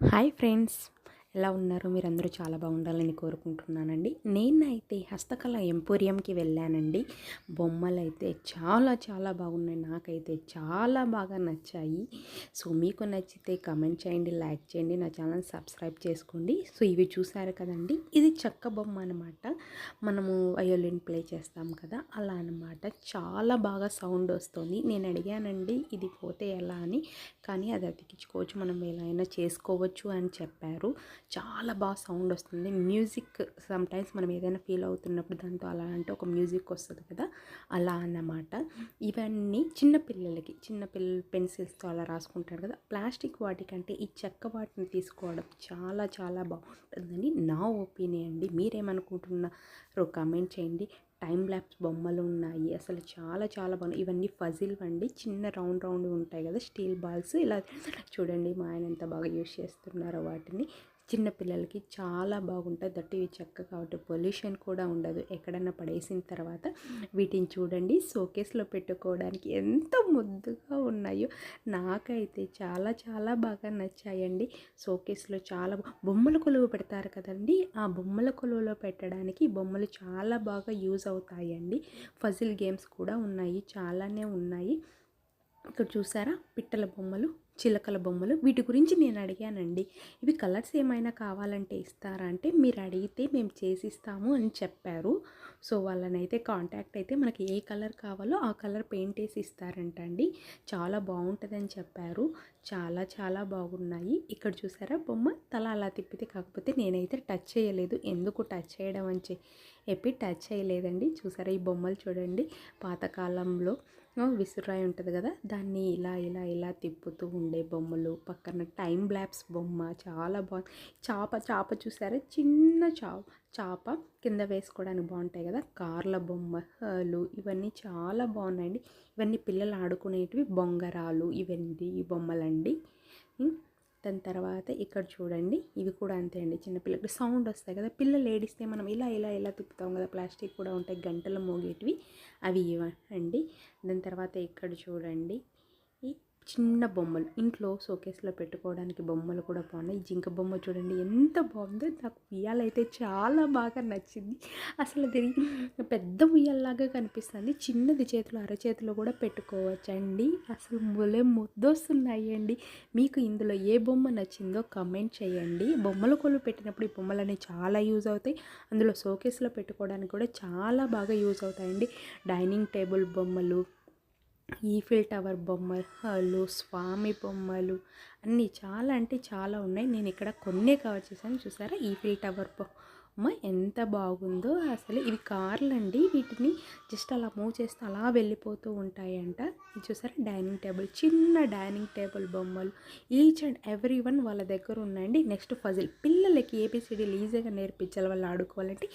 Hi friends, ఎలా ఉన్నారు? మీరందరూ చాలా బాగుండాలని కోరుకుంటున్నానండి. నేనైతే హస్తకళ ఎంపోరియంకి వెళ్ళానండి. బొమ్మలు అయితే చాలా చాలా బాగున్నాయి. నాకైతే చాలా బాగా నచ్చాయి. సో మీకు నచ్చితే కమెంట్ చేయండి లైక్ చేయండి నా ఛానల్ సబ్స్క్రైబ్ చేసుకోండి. సో ఇవి చూసారు కదండి. ఇది చెక్క బొమ్మ అనమాట మనము వయోలిన్ ప్లే చేస్తాం కదా అలా అనమాట చాలా బాగా సౌండ్ వస్తుంది. నేను అడిగానండి ఇది పోతే ఎలా అని. కానీ అది అతికించుకోవచ్చు. మనం ఎలా అయినా చేసుకోవచ్చు అని చెప్పారు. చాలా బాగా సౌండ్ వస్తుంది. మ్యూజిక్ సమ్టైమ్స్ మనం ఏదైనా ఫీల్ అవుతున్నప్పుడు దాంతో అలా అంటే ఒక మ్యూజిక్ వస్తుంది కదా అలా అన్నమాట. ఇవన్నీ చిన్న పిల్లలకి చిన్న పిల్లలు పెన్సిల్స్తో అలా రాసుకుంటారు కదా ప్లాస్టిక్ వాటికంటే ఈ చెక్క వాటిని తీసుకోవడం చాలా చాలా బాగుంటుందని నా ఒపీనియన్ అండి. మీరేమనుకుంటున్నారో కామెంట్ చేయండి. టైం ల్యాబ్స్ బొమ్మలు ఉన్నాయి అసలు చాలా చాలా బాగున్నాయి. ఇవన్నీ ఫజిల్ అండి చిన్న రౌండ్ రౌండ్ ఉంటాయి కదా స్టీల్ బాల్స్. ఇలా చూడండి మా ఆయన ఎంత బాగా యూజ్ చేస్తున్నారో వాటిని. చిన్నపిల్లలకి చాలా బాగుంటుంది. దట్టు ఇవి చెక్క కాబట్టి పొల్యూషన్ కూడా ఉండదు. ఎక్కడన్నా పడేసిన తర్వాత వీటిని చూడండి. షోకేస్లో పెట్టుకోవడానికి ఎంత ముద్దుగా ఉన్నాయో నాకైతే చాలా చాలా బాగా నచ్చాయండి. షోకేస్లో చాలా బొమ్మల కొలువు పెడతారు కదండి. ఆ బొమ్మల కొలువులో పెట్టడానికి బొమ్మలు చాలా బాగా యూజ్ అవుతాయండి. ఫజిల్ గేమ్స్ కూడా ఉన్నాయి. చాలానే ఉన్నాయి. ఇక్కడ చూసారా? పిట్టల బొమ్మలు. చిలకల బొమ్మలు. వీటి గురించి నేను అడిగానండి. ఇవి కలర్స్ ఏమైనా కావాలంటే ఇస్తారా? అంటే మీరు అడిగితే మేము చేసిస్తాము అని చెప్పారు. సో వాళ్ళనైతే కాంటాక్ట్ అయితే మనకి ఏ కలర్ కావాలో ఆ కలర్ పెయింట్ వేసి ఇస్తారంట అండి చాలా బాగుంటుందని చెప్పారు. చాలా చాలా బాగున్నాయి. ఇక్కడ చూసారా బొమ్మ? తల అలా తిప్పితే కాకపోతే నేనైతే టచ్ చేయలేదు. ఎందుకు టచ్ చేయడం అని చెప్పి టచ్ చేయలేదండి. చూసారా ఈ బొమ్మలు చూడండి. పాతకాలంలో విసురాయి ఉంటుంది కదా? దాన్ని ఇలా ఇలా ఇలా తిప్పుతూ ఉండే బొమ్మలు పక్కన టైం బ్లాప్స్ బొమ్మ చాలా బాగుంది చాప చాప చూసారా? చిన్న చాప చాప కింద వేసుకోవడానికి బాగుంటాయి కదా? కార్ల బొమ్మలు ఇవన్నీ చాలా బాగున్నాయండి. ఇవన్నీ పిల్లలు ఆడుకునేటివి బొంగరాలు ఇవన్నీ ఈ బొమ్మలండి. దాని తర్వాత ఇక్కడ చూడండి ఇవి కూడా అంతే అండి చిన్నపిల్లలకి. సౌండ్ వస్తాయి కదా పిల్లలు ఏడిస్తే మనం ఇలా ఇలా ఇలా తిప్పుతాం కదా ప్లాస్టిక్ కూడా ఉంటాయి గంటలు మోగేటివి. అవి ఇవ్వండి. దాని తర్వాత ఇక్కడ చూడండి చిన్న బొమ్మలు. ఇంట్లో షోకేస్లో పెట్టుకోవడానికి బొమ్మలు కూడా బాగున్నాయి. జింక బొమ్మ చూడండి ఎంత బాగుందో నాకు ఉయ్యాలైతే చాలా బాగా నచ్చింది. అసలు అది పెద్ద ఉయ్యాలలాగా కనిపిస్తుంది. చిన్నది చేతులు అరచేతిలో కూడా పెట్టుకోవచ్చండి. అసలు ములే ముద్దొస్తున్నాయి అండి మీకు ఇందులో ఏ బొమ్మ నచ్చిందో కమెంట్ చేయండి. బొమ్మల కొలు పెట్టినప్పుడు ఈ బొమ్మలు అనేవి చాలా యూజ్ అవుతాయి. అందులో షోకేస్లో పెట్టుకోవడానికి కూడా చాలా బాగా యూజ్ అవుతాయండి. డైనింగ్ టేబుల్ బొమ్మలు ఈఫిల్ టవర్ బొమ్మలు స్వామి బొమ్మలు అన్నీ చాలా అంటే చాలా ఉన్నాయి. నేను ఇక్కడ కొన్నే కవర్ చేశాను. చూసారా? ఈఫిల్ టవర్ బొమ్మ ఎంత బాగుందో అసలు. ఇవి కార్లు అండి. వీటిని జస్ట్ అలా మూవ్ చేస్తే అలా వెళ్ళిపోతూ ఉంటాయంట. ఇది చూసారా? Dining table. చిన్న డైనింగ్ టేబుల్ బొమ్మలు. ఈచ్ అండ్ ఎవ్రీ వన్ వాళ్ళ దగ్గర ఉన్నాయండి. నెక్స్ట్ ఫజిల్ పిల్లలకి ఏబిసిడీలు ఈజీగా నేర్పించాలి. వాళ్ళు ఆడుకోవాలంటే